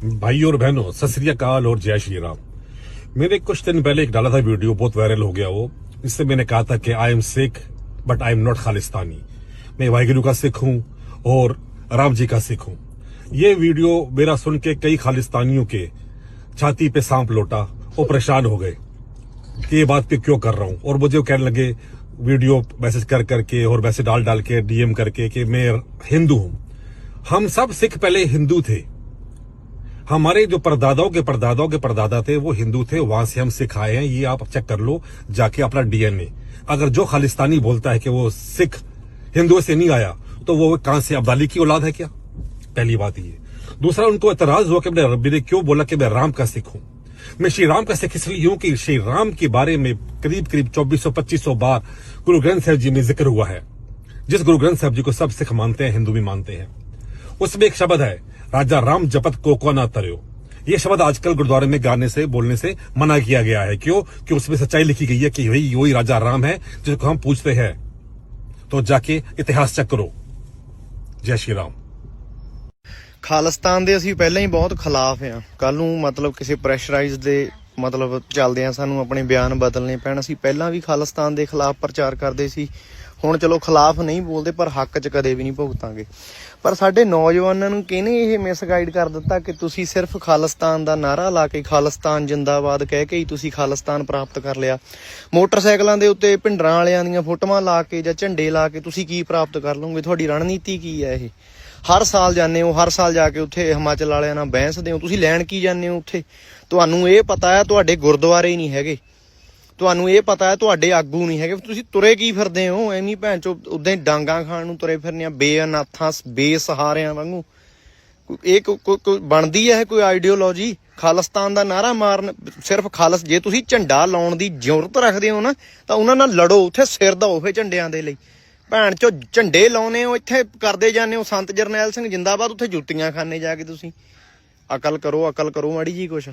भाई और बहनों, सत श्री और जय श्री राम। मैंने कुछ दिन पहले एक डाला था वीडियो, बहुत वायरल हो गया वो। इससे मैंने कहा था कि I am Sikh but I am not Khalistani मैं वाहिगुरु का सिख हूँ और राम जी का सिख हूँ। ये वीडियो मेरा सुन के कई खालिस्तानियों के छाती पे सांप लौटा और परेशान हो गए कि ये बात पे क्यों कर रहा हूँ। और मुझे वो कहने लगे, वीडियो मैसेज कर करके और मैसेज डाल डाल के डीएम करके कि मैं हिंदू हूँ। हम सब सिख पहले हिंदू थे। हमारे जो परदादाओं के परदादाओं के परदादा थे, वो हिंदू थे, वहाँ से हम सिख आए हैं, ये आप चेक कर लो, जाके अपना डीएनए। अगर जो खालिस्तानी बोलता है कि वो सिख हिंदुओं से नहीं आया तो वो कहाँ से, अब्दाली की औलाद है क्या? पहली बात ये। दूसरा, उनको एतराज़ हुआ कि रब्बी ने क्यों बोला कि मैं राम का सिख हूँ? मैं श्री राम का सिख इसलिए हूँ कि श्री राम के बारे में करीब करीब चौबीस सौ बार गुरु ग्रंथ साहब जी में ज़िक्र हुआ है। जिस गुरु ग्रंथ साहब जी को सब सिख मानते हैं, हिंदू भी मानते हैं। उसमें एक शब्द है राजा राम जपत कोको ना तरयो ये शब्द आजकल गुरुद्वारे में गाने से बोलने से मना किया गया है क्यों कि उसमें सच्चाई लिखी गई है कि वही वही राजा राम है जिसको हम पूछते हैं तो जाके इतिहास चेक करो जय श्री राम ਖਾਲਿਸਤਾਨ ਦੇ ਅਸੀਂ ਪਹਿਲਾਂ ਹੀ ਬਹੁਤ ਖਿਲਾਫ ਆ ਕੱਲ ਨੂੰ ਮਤਲਬ ਕਿਸੇ ਪ੍ਰੈਸ਼ਰਾਈਜ਼ ਦੇ ਮਤਲਬ ਚੱਲਦੇ ਆ, ਸਾਨੂੰ ਆਪਣੇ ਬਿਆਨ ਬਦਲਨੇ ਪੈਣ। ਅਸੀਂ ਪਹਿਲਾਂ ਵੀ ਖਾਲਿਸਤਾਨ ਦੇ ਖਿਲਾਫ ਪ੍ਰਚਾਰ ਕਰਦੇ ਸੀ। ਹੁਣ ਚਲੋ ਖਿਲਾਫ ਨਹੀਂ ਬੋਲਦੇ, ਪਰ ਹੱਕ 'ਚ ਕਦੇ ਵੀ ਨਹੀਂ ਭੁਗਤਾਂਗੇ। ਪਰ ਸਾਡੇ ਨੌਜਵਾਨਾਂ ਨੂੰ ਕਿਹਨੇ ਇਹ ਮਿਸਗਾਈਡ ਕਰ ਦਿੱਤਾ ਕਿ ਤੁਸੀਂ ਸਿਰਫ ਖਾਲਿਸਤਾਨ ਦਾ ਨਾਰਾ ਲਾ ਕੇ ਖਾਲਿਸਤਾਨ ਜਿੰਦਾਬਾਦ ਕਹਿ ਕੇ ਹੀ ਤੁਸੀਂ ਖਾਲਿਸਤਾਨ ਪ੍ਰਾਪਤ ਕਰ ਲਿਆ? ਮੋਟਰਸਾਈਕਲਾਂ ਦੇ ਉੱਤੇ ਭਿੰਡਰਾਂ ਵਾਲਿਆਂ ਦੀਆਂ ਫੋਟੋਆਂ ਲਾ ਕੇ ਜਾਂ ਝੰਡੇ ਲਾ ਕੇ ਤੁਸੀਂ ਕੀ ਪ੍ਰਾਪਤ ਕਰ ਲਓਗੇ? ਤੁਹਾਡੀ ਰਣਨੀਤੀ ਕੀ ਹੈ ਇਹ? ਹਰ ਸਾਲ ਜਾਂਦੇ ਹੋ, ਹਰ ਸਾਲ ਜਾ ਕੇ ਉੱਥੇ ਹਿਮਾਚਲ ਵਾਲਿਆਂ ਨਾਲ ਬਹਿਸਦੇ ਹੋ। ਤੁਸੀਂ ਲੈਣ ਕੀ ਜਾਂਦੇ ਹੋ ਉੱਥੇ? ਤੁਹਾਨੂੰ ਇਹ ਪਤਾ ਹੈ ਤੁਹਾਡੇ ਗੁਰਦੁਆਰੇ ਹੀ ਨਹੀਂ ਹੈਗੇ। ਤੁਹਾਨੂੰ ਇਹ ਪਤਾ ਹੈ ਤੁਹਾਡੇ ਆਗੂ ਨਹੀਂ ਹੈਗੇ। ਤੁਸੀਂ ਤੁਰੇ ਕੀ ਫਿਰਦੇ ਹੋ? ਐਵੇਂ ਭੈਣ ਚੋ, ਉਦਾਂ ਹੀ ਡਾਂਗਾ ਖਾਣ ਨੂੰ ਤੁਰੇ ਫਿਰਨੇ ਆ ਬੇਅਨਾਥਾਂ, ਬੇਸਹਾਰਿਆਂ ਵਾਂਗੂ। ਇਹ ਕੋਈ ਬਣਦੀ ਹੈ ਕੋਈ ਆਈਡੀਓਲੋਜੀ? ਖਾਲਿਸਤਾਨ ਦਾ ਨਾਰਾ ਮਾਰਨ, ਸਿਰਫ ਖਾਲਸ, ਜੇ ਤੁਸੀਂ ਝੰਡਾ ਲਾਉਣ ਦੀ ਜ਼ਰੂਰਤ ਰੱਖਦੇ ਹੋ ਨਾ, ਤਾਂ ਉਹਨਾਂ ਨਾਲ ਲੜੋ, ਉੱਥੇ ਸਿਰ ਦਾ ਫੇ ਝੰਡਿਆਂ ਦੇ ਲਈ। ਭੈਣ ਚੋ, ਝੰਡੇ ਲਾਉਨੇ ਹੋ, ਇੱਥੇ ਕਰਦੇ ਜਾਂਦੇ ਹੋ, ਸੰਤ ਜਰਨੈਲ ਸਿੰਘ ਜਿੰਦਾਬਾਦ, ਉੱਥੇ ਜੁੱਤੀਆਂ ਖਾਣੇ ਜਾ ਕੇ ਤੁਸੀਂ। ਅਕਲ ਕਰੋ ਅਕਲ ਕਰੋ ਮਾੜੀ ਜੀ ਕੁਛ।